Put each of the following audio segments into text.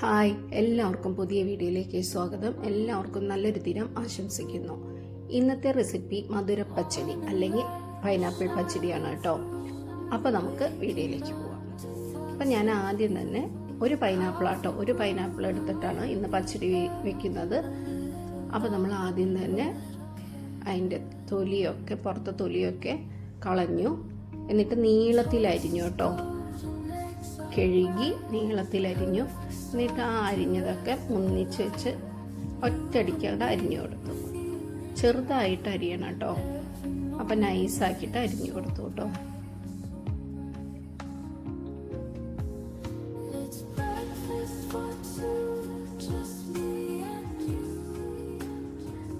Hi എല്ലാവർക്കും പുതിയ വീഡിയോയിലേക്ക് സ്വാഗതം. എല്ലാവർക്കും നല്ലൊരു ദിനം ആശംസിക്കുന്നു. ഇന്നത്തെ റെസിപ്പി മധുര പച്ചടി അല്ലെങ്കിൽ പൈനാപ്പിൾ പച്ചടിയാണ് കേട്ടോ. അപ്പോൾ നമുക്ക് വീഡിയോയിലേക്ക് പോവാം. അപ്പം ഞാൻ ആദ്യം തന്നെ ഒരു പൈനാപ്പിൾ ആട്ടോ ഒരു പൈനാപ്പിൾ എടുത്തിട്ടാണ് ഇന്ന് പച്ചടി വെക്കുന്നത്. അപ്പോൾ നമ്മൾ ആദ്യം തന്നെ അതിന്റെ തൊലിയൊക്കെ പുറത്തെ തൊലിയൊക്കെ കളഞ്ഞു. എന്നിട്ട് നീളത്തിലരിഞ്ഞു കേട്ടോ. കഴുകി നീളത്തിലരിഞ്ഞു. എന്നിട്ട് ആ അരിഞ്ഞതൊക്കെ ഒന്നിച്ച് വെച്ച് ഒറ്റയടിക്കാണ്ട് അരിഞ്ഞു കൊടുത്തു. ചെറുതായിട്ട് അരിയണം കേട്ടോ അപ്പം നൈസാക്കിയിട്ട് അരിഞ്ഞു കൊടുത്തു കേട്ടോ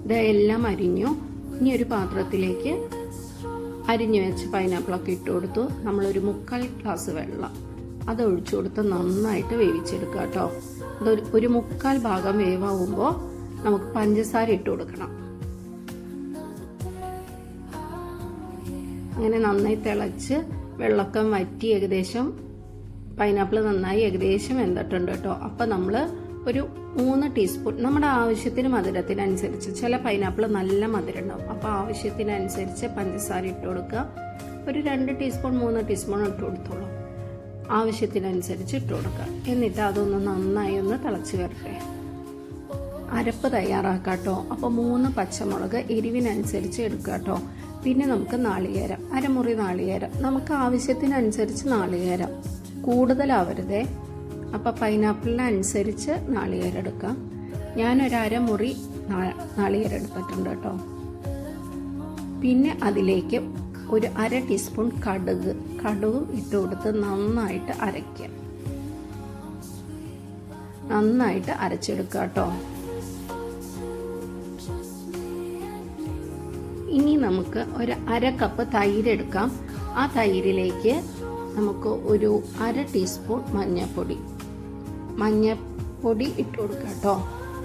ഇതെല്ലാം അരിഞ്ഞു. ഇനി ഒരു പാത്രത്തിലേക്ക് അരിഞ്ഞു വെച്ച് പൈനാപ്പിളൊക്കെ ഇട്ട് കൊടുത്തു. നമ്മളൊരു മുക്കാൽ ഗ്ലാസ് വെള്ളം. അത് ഒഴിച്ചു കൊടുത്ത് നന്നായിട്ട് വേവിച്ചെടുക്കുക കേട്ടോ. അതൊരു ഒരു മുക്കാൽ ഭാഗം വേവാകുമ്പോൾ നമുക്ക് പഞ്ചസാര ഇട്ട് കൊടുക്കണം. അങ്ങനെ നന്നായി തിളച്ച് വെള്ളക്കം വറ്റി ഏകദേശം പൈനാപ്പിൾ നന്നായി ഏകദേശം വെന്തിട്ടുണ്ട് കേട്ടോ. അപ്പം നമ്മൾ ഒരു മൂന്ന് ടീസ്പൂൺ നമ്മുടെ ആവശ്യത്തിന് മധുരത്തിനനുസരിച്ച് ചില പൈനാപ്പിൾ നല്ല മധുരം ഉണ്ടാവും അപ്പോൾ ആവശ്യത്തിനനുസരിച്ച് പഞ്ചസാര ഇട്ട് കൊടുക്കുക. ഒരു രണ്ട് ടീസ്പൂൺ മൂന്ന് ടീസ്പൂൺ ഇട്ട് കൊടുത്തോളൂ. ആവശ്യത്തിനനുസരിച്ച് ഇട്ട് കൊടുക്കുക. എന്നിട്ട് അതൊന്ന് നന്നായി ഒന്ന് തിളച്ച് വരട്ടെ. അരപ്പ് തയ്യാറാക്കാം കേട്ടോ അപ്പോൾ മൂന്ന് പച്ചമുളക് എരിവിനനുസരിച്ച് എടുക്കുക കേട്ടോ. പിന്നെ നമുക്ക് നാളികേരം അരമുറി നാളികേരം. നമുക്ക് ആവശ്യത്തിനനുസരിച്ച് നാളികേരം. കൂടുതലാവരുതേ. അപ്പോൾ പൈനാപ്പിളിനനുസരിച്ച് നാളികേരം എടുക്കാം. ഞാനൊരു അരമുറി നാളികേരം എടുത്തിട്ടുണ്ട് കേട്ടോ. പിന്നെ അതിലേക്ക് ഒരു അര ടീസ്പൂൺ കടുക് കടുകും ഇട്ട് കൊടുത്ത് നന്നായിട്ട് അരയ്ക്കുക. നന്നായിട്ട് അരച്ചെടുക്കുക കേട്ടോ. ഇനി നമുക്ക് ഒരു അര കപ്പ് തൈര് എടുക്കാം. ആ തൈരിലേക്ക് നമുക്ക് ഒരു അര ടീസ്പൂൺ മഞ്ഞൾപ്പൊടി. മഞ്ഞൾപ്പൊടി ഇട്ട് കൊടുക്കുക കേട്ടോ.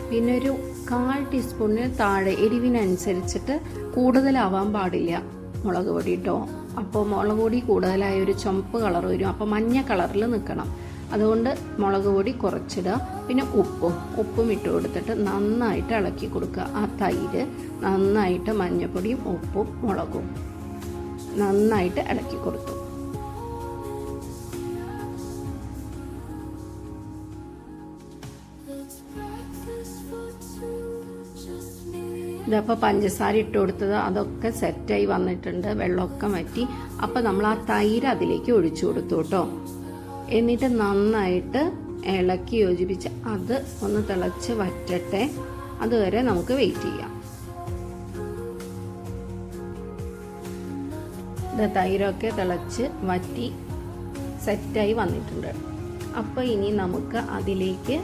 പിന്നെ ഒരു കാൽ ടീസ്പൂണിന് താഴെ എരിവിനനുസരിച്ചിട്ട് കൂടുതലാവാൻ പാടില്ല. മുളക് പൊടി കേട്ടോ അപ്പോൾ മുളക് പൊടി കൂടുതലായ ഒരു ചുമപ്പ് കളർ വരും. അപ്പോൾ മഞ്ഞ കളറിൽ നിൽക്കണം. അതുകൊണ്ട് മുളക് പൊടി കുറച്ചിടുക. പിന്നെ ഉപ്പും ഉപ്പും ഇട്ട് കൊടുത്തിട്ട് നന്നായിട്ട് ഇളക്കി കൊടുക്കുക. ആ തൈര് നന്നായിട്ട് മഞ്ഞപ്പൊടിയും ഉപ്പും മുളകും നന്നായിട്ട് ഇളക്കി കൊടുത്തു. ഇതപ്പോൾ പഞ്ചസാര ഇട്ട് കൊടുത്തത് അതൊക്കെ സെറ്റായി വന്നിട്ടുണ്ട് വെള്ളമൊക്കെ വറ്റി. അപ്പോൾ നമ്മൾ ആ തൈര് അതിലേക്ക് ഒഴിച്ചു കൊടുത്തു കേട്ടോ എന്നിട്ട് നന്നായിട്ട് ഇളക്കി യോജിപ്പിച്ച് അത് ഒന്ന് തിളച്ച് വറ്റട്ടെ. അതുവരെ നമുക്ക് വെയിറ്റ് ചെയ്യാം. ഇത് തൈരൊക്കെ തിളച്ച് വറ്റി സെറ്റായി വന്നിട്ടുണ്ട്. അപ്പോൾ ഇനി നമുക്ക് അതിലേക്ക്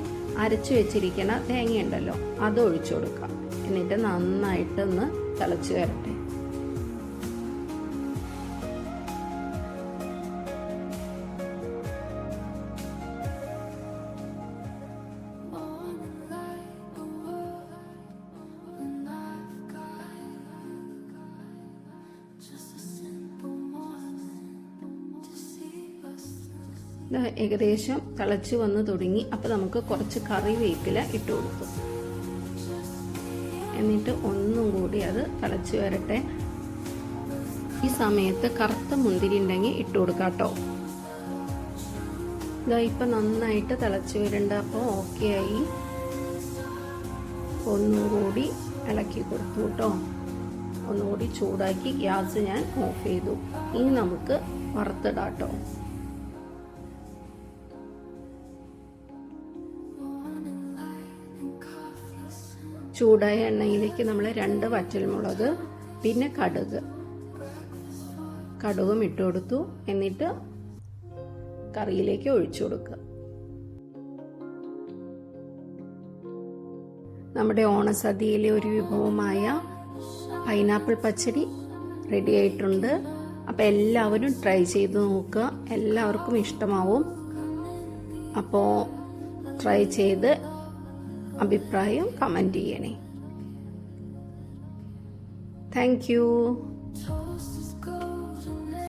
അരച്ചു വെച്ചിരിക്കുന്ന തേങ്ങയുണ്ടല്ലോ അത് ഒഴിച്ചു കൊടുക്കാം. എന്നിട്ട് നന്നായിട്ടൊന്ന് തിളച്ച് വരട്ടെ. ഏകദേശം തിളച്ച് വന്ന് തുടങ്ങി. അപ്പോൾ നമുക്ക് കുറച്ച് കറിവേപ്പില ഇട്ട് കൊടുത്തു. എന്നിട്ട് ഒന്നും കൂടി അത് തിളച്ച് വരട്ടെ. ഈ സമയത്ത് കറുത്ത മുന്തിരി ഉണ്ടെങ്കിൽ ഇട്ട് കൊടുക്കാം കേട്ടോ ഇതാ ഇപ്പം നന്നായിട്ട് തിളച്ച് വരുന്നുണ്ട് അപ്പോൾ ഓക്കെ ആയി. ഒന്നും കൂടി ഇളക്കി കൊടുത്തു കേട്ടോ. ഒന്നുകൂടി ചൂടാക്കി ഗ്യാസ് ഞാൻ ഓഫ് ചെയ്തു. ഇനി നമുക്ക് വറുത്തിടാം കേട്ടോ. ചൂടായ എണ്ണയിലേക്ക് നമ്മൾ രണ്ട് വറ്റൽമുളക് പിന്നെ കടുക്. കടുകും ഇട്ട് കൊടുത്തു. എന്നിട്ട് കറിയിലേക്ക് ഒഴിച്ചു കൊടുക്കുക. നമ്മുടെ ഓണസദ്യയിലെ ഒരു വിഭവമായ പൈനാപ്പിൾ പച്ചടി റെഡി ആയിട്ടുണ്ട്. അപ്പോൾ എല്ലാവരും ട്രൈ ചെയ്ത് നോക്കുക. എല്ലാവർക്കും ഇഷ്ടമാവും. അപ്പോൾ ട്രൈ ചെയ്ത് അഭിപ്രായം കമന്റ് ചെയ്യണേ. താങ്ക്